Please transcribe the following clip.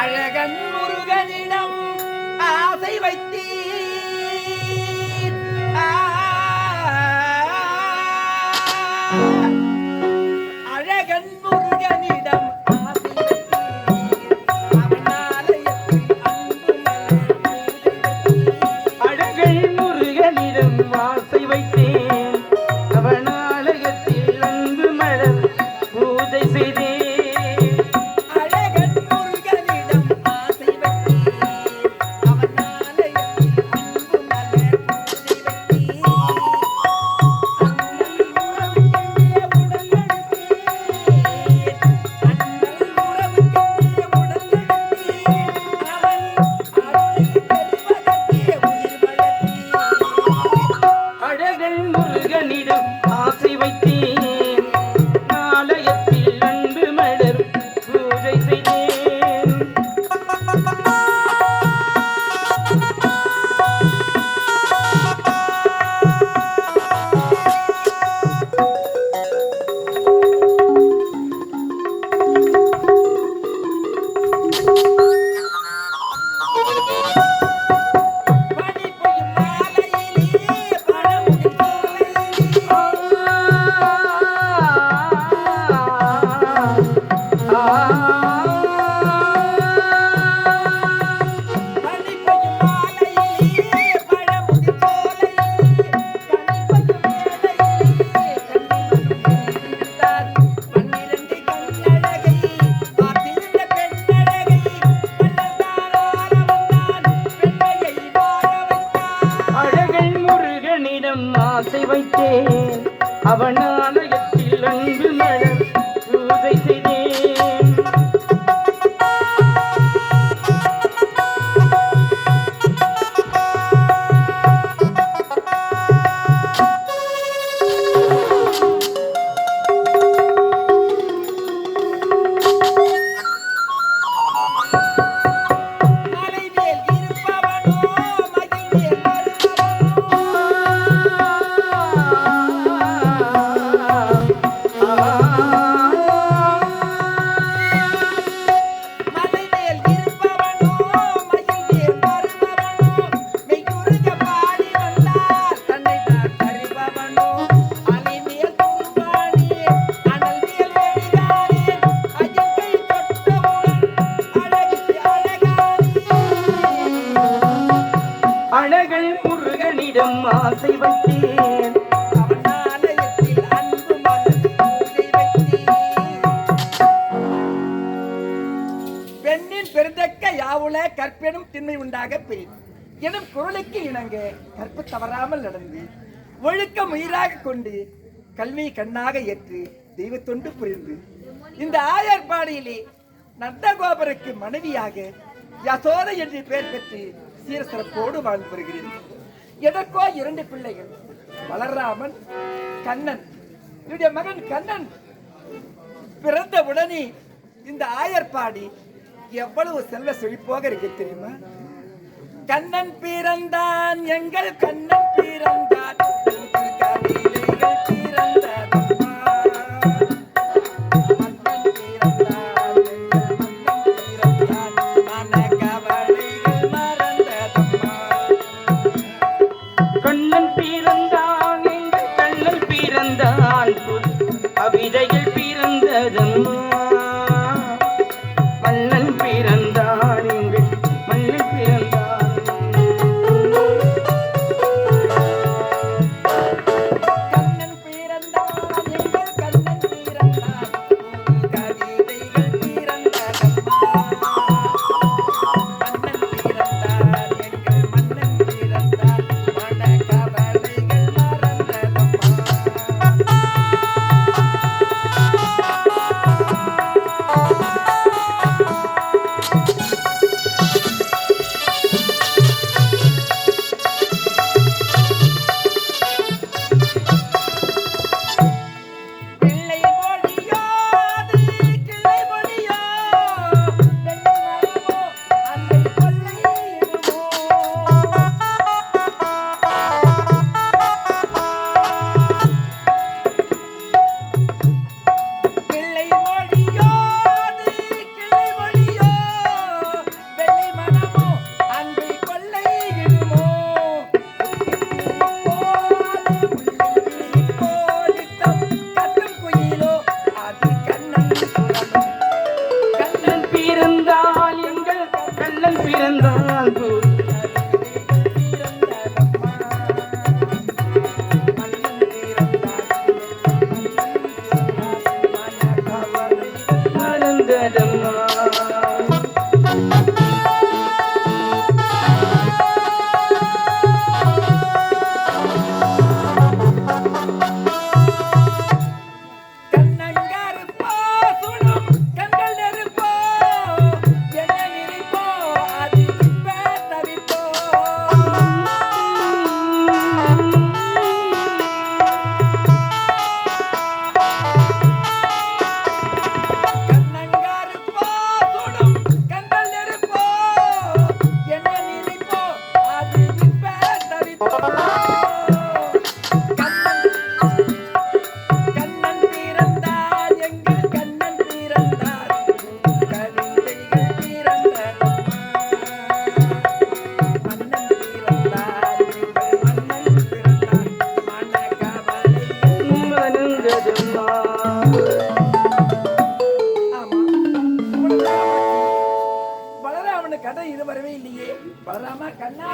அழகன் முருகனிடம் ஆசை வைத்தீர். வைத்தே அவன் ஆலயத்தில் அன்பு மலர் அழகை முருகனிடம் ஆசை வைத்தேன். பெண்ணின் பெருந்தக்க யாவுல கற்பெனும் திண்மை உண்டாக பெய்யும் எனும் குரலுக்கு இணங்க கற்பு தவறாமல் நடந்து ஒழுக்க உயிராக கொண்டு கல்வி கண்ணாக ஏற்று தெய்வத்தொண்டு புரிந்து. இந்த ஆயர்பாடியிலே நந்தகோபருக்கு மனைவியாக யசோதை என்று பெயர் பெற்று சீரசிறப்போடு வாழ்ந்து வருகிறேன் எதற்கோ இரண்டு பிள்ளைகள். வளராமன் கண்ணன். என்னுடைய மகன் கண்ணன். பிறந்த உடனே இந்த ஆயர்பாடி எவ்வளவு செல்வ செழிப்போக இருக்கு தெரியுமா? கண்ணன் பிறந்தான் எங்கள் கண்ணன் பிறந்தான். கண்ணன் இது வரவே இல்லையே. பலராமா கண்ணா!